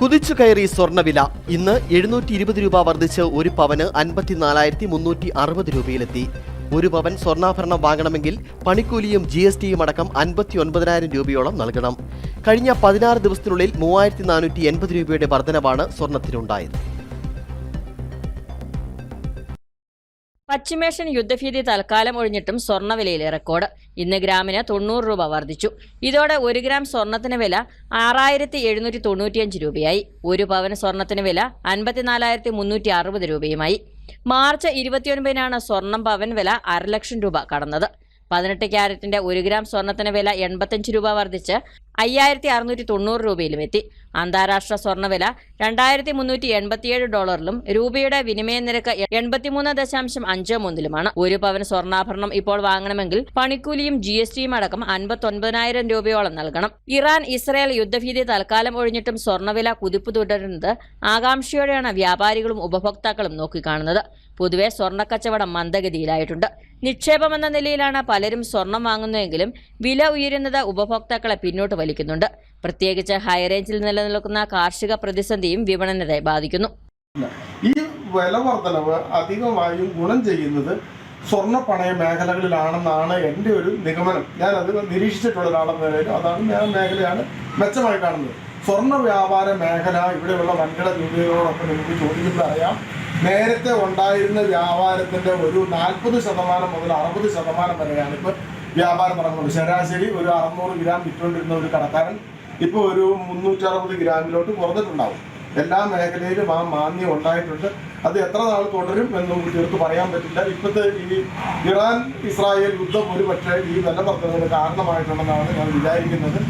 കുതിച്ചു കയറി സ്വർണവില ഇന്ന് എഴുന്നൂറ്റി ഇരുപത് രൂപ വർദ്ധിച്ച് ഒരു പവന് അൻപത്തിനാലായിരത്തി മുന്നൂറ്റി അറുപത് രൂപയിലെത്തി. ഒരു പവൻ സ്വർണാഭരണം വാങ്ങണമെങ്കിൽ പണിക്കൂലിയും ജി എസ് ടിയും അടക്കം അൻപത്തി ഒൻപതിനായിരം രൂപയോളം നൽകണം. കഴിഞ്ഞ പതിനാറ് ദിവസത്തിനുള്ളിൽ മൂവായിരത്തി നാനൂറ്റി എൺപത് രൂപയുടെ വർധനവാണ് സ്വർണത്തിനുണ്ടായത്. പശ്ചിമേഷ്യൻ യുദ്ധഭീതി തൽക്കാലം ഒഴിഞ്ഞിട്ടും സ്വർണവിലയിലെ റെക്കോർഡ് ഇന്ന് ഗ്രാമിന് തൊണ്ണൂറ് രൂപ വർദ്ധിച്ചു. ഇതോടെ ഒരു ഗ്രാം സ്വർണത്തിന് വില ആറായിരത്തി എഴുന്നൂറ്റി തൊണ്ണൂറ്റിയഞ്ച് രൂപയായി. ഒരു പവന് സ്വർണത്തിന് വില അൻപത്തിനാലായിരത്തി മുന്നൂറ്റി അറുപത് രൂപയുമായി. മാർച്ച് ഇരുപത്തിയൊൻപതിനാണ് സ്വർണം പവൻ വില അരലക്ഷം രൂപ കടന്നത്. പതിനെട്ട് ക്യാരറ്റിന്റെ ഒരു ഗ്രാം സ്വർണത്തിന് വില എൺപത്തഞ്ച് രൂപ വർദ്ധിച്ച് അയ്യായിരത്തി അറുന്നൂറ്റി തൊണ്ണൂറ് രൂപയിലും എത്തി. അന്താരാഷ്ട്ര സ്വർണവില രണ്ടായിരത്തി മുന്നൂറ്റി എൺപത്തിയേഴ് ഡോളറിലും രൂപയുടെ വിനിമയ നിരക്ക് എൺപത്തിമൂന്ന് ദശാംശം അഞ്ച് മൂന്നിലുമാണ്. ഒരു പവൻ സ്വർണാഭരണം ഇപ്പോൾ വാങ്ങണമെങ്കിൽ പണിക്കൂലിയും ജി എസ് ടിയും അടക്കം അൻപത്തൊൻപതിനായിരം രൂപയോളം നൽകണം. ഇറാൻ ഇസ്രായേൽ യുദ്ധഭീതി തൽക്കാലം ഒഴിഞ്ഞിട്ടും സ്വർണവില കുതിപ്പ് തുടരുന്നത് ആകാംക്ഷയോടെയാണ് വ്യാപാരികളും ഉപഭോക്താക്കളും നോക്കിക്കാണുന്നത്. പൊതുവെ സ്വർണക്കച്ചവടം മന്ദഗതിയിലായിട്ടുണ്ട്. നിക്ഷേപമെന്ന നിലയിലാണ് പലരും സ്വർണം വാങ്ങുന്നതെങ്കിലും വില ഉയരുന്നത് ഉപഭോക്താക്കളെ പിന്നോട്ട് വലിക്കുന്നുണ്ട്. പ്രത്യേകിച്ച് ഹൈറേഞ്ചിൽ നിലനിൽക്കുന്ന കാർഷിക പ്രതിസന്ധിയും വിപണനത്തെ ബാധിക്കുന്നു. ഈ വില വർധനവ് അധികമായും ഗുണം ചെയ്യുന്നത് സ്വർണ പണയ മേഖലകളിലാണെന്നാണ് എന്റെ ഒരു നിഗമനം. ഞാൻ അത് നിരീക്ഷിച്ചിട്ടുള്ള ഒരാളെന്ന അതാണ് ഞാൻ മേഖലയാണ് മെച്ചമായി കാണുന്നത്. സ്വർണ വ്യാപാര മേഖല ഇവിടെയുള്ള വൻകിട രൂപയോടൊപ്പം നിങ്ങൾക്ക് ചോദിക്കുമ്പോൾ അറിയാം നേരത്തെ ഉണ്ടായിരുന്ന വ്യാപാരത്തിന്റെ ഒരു നാൽപ്പത് ശതമാനം മുതൽ അറുപത് ശതമാനം വരെയാണ് ഇപ്പൊ വ്യാപാരം നടക്കുന്നത്. ശരാശരി ഒരു അറുന്നൂറ് ഗ്രാം വിറ്റുകൊണ്ടിരുന്ന ഒരു കടക്കാരൻ ഇപ്പോൾ ഒരു മുന്നൂറ്ററുപത് ഗ്രാമിലോട്ട് കുറഞ്ഞിട്ടുണ്ടാവും. എല്ലാ മേഖലയിലും ആ മാന്യം ഉണ്ടായിട്ടുണ്ട്. അത് എത്ര നാൾ തുടരും എന്ന് തീർത്ത് പറയാൻ പറ്റില്ല. ഇപ്പോഴത്തെ ഈ ഇറാൻ ഇസ്രായേൽ യുദ്ധം ഒരു പക്ഷേ ഈ വില വർദ്ധനവിന് കാരണമായിട്ടുണ്ടെന്നാണ് ഞാൻ വിചാരിക്കുന്നത്.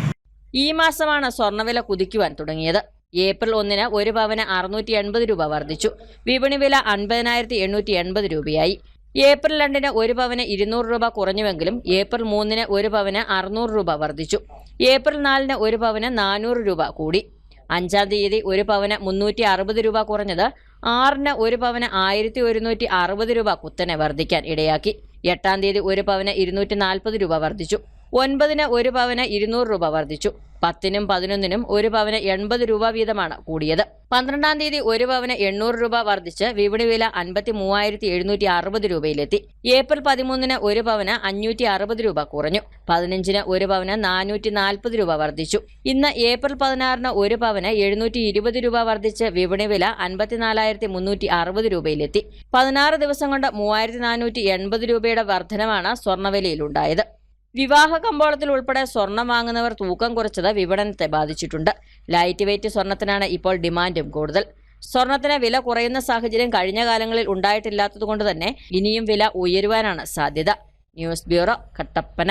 ഈ മാസമാണ് സ്വർണവില കുതിക്കുവാൻ തുടങ്ങിയത്. ഏപ്രിൽ ഒന്നിന് ഒരു പവന് അറുന്നൂറ്റി എൺപത് രൂപ വർദ്ധിച്ചു. വിപണി വില അൻപതിനായിരത്തി എണ്ണൂറ്റി എൺപത് രൂപയായി. ഏപ്രിൽ രണ്ടിന് ഒരു പവന് ഇരുന്നൂറ് രൂപ കുറഞ്ഞുവെങ്കിലും ഏപ്രിൽ മൂന്നിന് ഒരു പവന് അറുന്നൂറ് രൂപ വർദ്ധിച്ചു. ഏപ്രിൽ നാലിന് ഒരു പവന് നാനൂറ് രൂപ കൂടി. അഞ്ചാം തീയതി ഒരു പവന് മുന്നൂറ്റി അറുപത് രൂപ കുറഞ്ഞത് ആറിന് ഒരു പവന് ആയിരത്തി ഒരുന്നൂറ്റി അറുപത് രൂപ കുത്തനെ വർദ്ധിക്കാൻ ഇടയാക്കി. എട്ടാം തീയതി ഒരു പവന് ഇരുന്നൂറ്റി നാൽപ്പത് രൂപ വർദ്ധിച്ചു. ഒൻപതിന് ഒരു പവന് ഇരുന്നൂറ് രൂപ വർദ്ധിച്ചു. പത്തിനും പതിനൊന്നിനും ഒരു പവന് എൺപത് രൂപ വീതമാണ് കൂടിയത്. പന്ത്രണ്ടാം തീയതി ഒരു പവന് എണ്ണൂറ് രൂപ വർദ്ധിച്ച് വിപണി വില അൻപത്തി മൂവായിരത്തി എഴുന്നൂറ്റി അറുപത് രൂപയിലെത്തി. ഏപ്രിൽ പതിമൂന്നിന് ഒരു പവന് അഞ്ഞൂറ്റി അറുപത് രൂപ കുറഞ്ഞു. പതിനഞ്ചിന് ഒരു പവന് നാനൂറ്റി നാൽപ്പത് രൂപ വർദ്ധിച്ചു. ഇന്ന് ഏപ്രിൽ പതിനാറിന് ഒരു പവന് എഴുന്നൂറ്റി ഇരുപത് രൂപ വർദ്ധിച്ച് വിപണി വില അൻപത്തിനാലായിരത്തി മുന്നൂറ്റി അറുപത് രൂപയിലെത്തി. പതിനാറ് ദിവസം കൊണ്ട് മൂവായിരത്തി നാനൂറ്റി എൺപത് രൂപയുടെ വർധനമാണ് സ്വർണവിലയിലുണ്ടായത്. വിവാഹ കമ്പോളത്തിൽ ഉൾപ്പെടെ സ്വർണം വാങ്ങുന്നവർ തൂക്കം കുറച്ചത് വിപണനത്തെ ബാധിച്ചിട്ടുണ്ട്. ലൈറ്റ് വെയിറ്റ് സ്വർണത്തിനാണ് ഇപ്പോൾ ഡിമാൻഡും കൂടുതൽ. സ്വർണത്തിന് വില കുറയുന്ന സാഹചര്യം കഴിഞ്ഞ കാലങ്ങളിൽ ഉണ്ടായിട്ടില്ലാത്തതുകൊണ്ട് തന്നെ ഇനിയും വില ഉയരുവാനാണ് സാധ്യത. News bureau Kattappana.